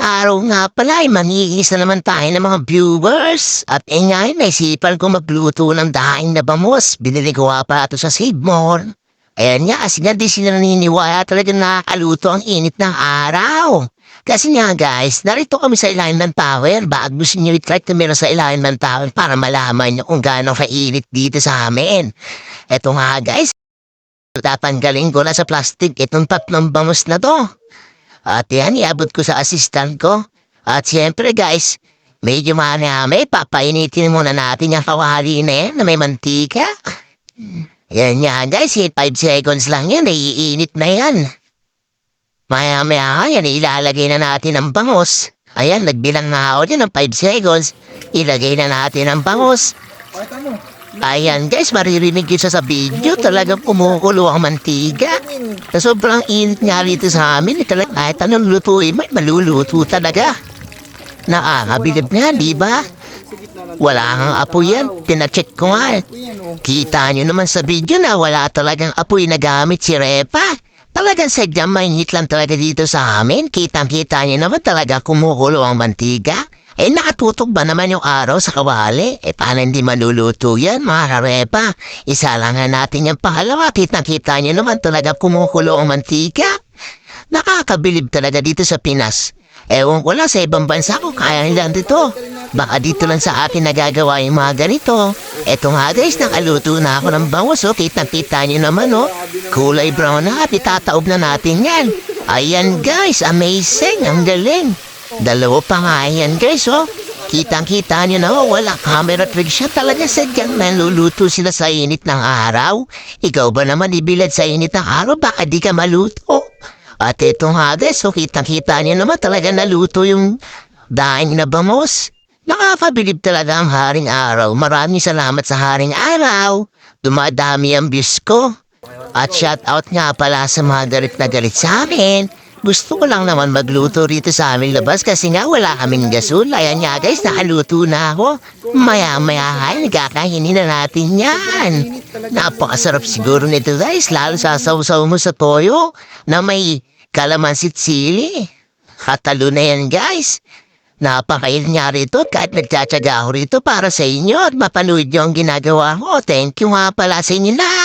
ngayong araw nga pala ay mangiis na naman tayo ng mga viewers. At eh ngayon, naisipan ko magluto ng daing na bamos. Binili ko nga pa ito sa Save More. Ayan nga, kasi nga di sila naniniwala talaga nakakaluto ang init ng araw. Kasi nga guys, narito kami sa Alignment Tower. Bakit gusto nyo i-try kami sa Alignment Tower para malaman nyo kung gaano kainit dito sa amin. Eto nga guys, tatanggalin ko na sa plastic itong tatlong bamos na to. At yan, iabot ko sa assistant ko. At siyempre guys, medyo manami, papainitin muna natin yung kawali na yan na may mantika. Yan yan guys, 5 seconds lang yan, naiinit na yan. Maya maya yan, ilalagay na natin ang bangos. Ayan, nagbilang na ako dyan ng 5 seconds. Ilagay na natin ang bangos. Ayan guys, maririnig yun sa video. Talagang kumukulo ang mantiga. Sa sobrang init nga rito sa amin, eh, talaga, kahit anong lutuin, may maluluto talaga. Nakakabilib nga, di ba? Wala kang apoy yan. Pinacheck ko nga. eh. Kita nyo naman sa video na wala talagang apoy na gamit si Repa. Talagang sadyang mainit lang talaga dito sa amin. Kitang-kita nyo naman talaga kumukulo ang mantiga. Eh nakatutok ba naman yung araw sa kawali? Eh paano hindi maluluto yan mga karepa? Isa lang nga natin yung pangalawa. Kitang-kita nyo naman talaga kumukulo ang mantika. Nakakabilib talaga dito sa Pinas. Ewan ko lang sa ibang bansa kung kaya nila dito. Baka dito lang sa atin nagagawa yung mga ganito. Eto nga guys, nakaluto na ako ng bangus oh. Kitang-kita nyo naman oh. Kulay brown na at itataob na natin yan. Ayan guys, amazing. Ang galing. Dalawa pa nga yan guys oh. Kitang-kita nyo na oh, wala camera trick siya talaga sadyang naluluto sila sa init ng araw. Ikaw ba naman ibilad sa init ng araw, baka di ka maluto. At ito nga guys, so kitang-kita niyo naman talaga naluto yung daing na bamos. Nakakabilib talaga ang haring araw. Maraming salamat sa haring araw. Dumadami ang views ko. At shout out nga pala sa mga galit na galit sa amin. Gusto ko lang naman magluto rito sa aming labas kasi nga wala kaming gasol. Ayan nga guys, nakaluto na ako. Maya-maya ay nagkakainin na natin yan. Napakasarap siguro nito guys, lalo sa sausaw mo sa toyo na may kalamansit sili. Katalo na yan guys. Napakain nga rito kahit nagtsatsaga ako rito para sa inyo at mapanood nyo ang ginagawa ko. Thank you nga pala sa inyo lahat.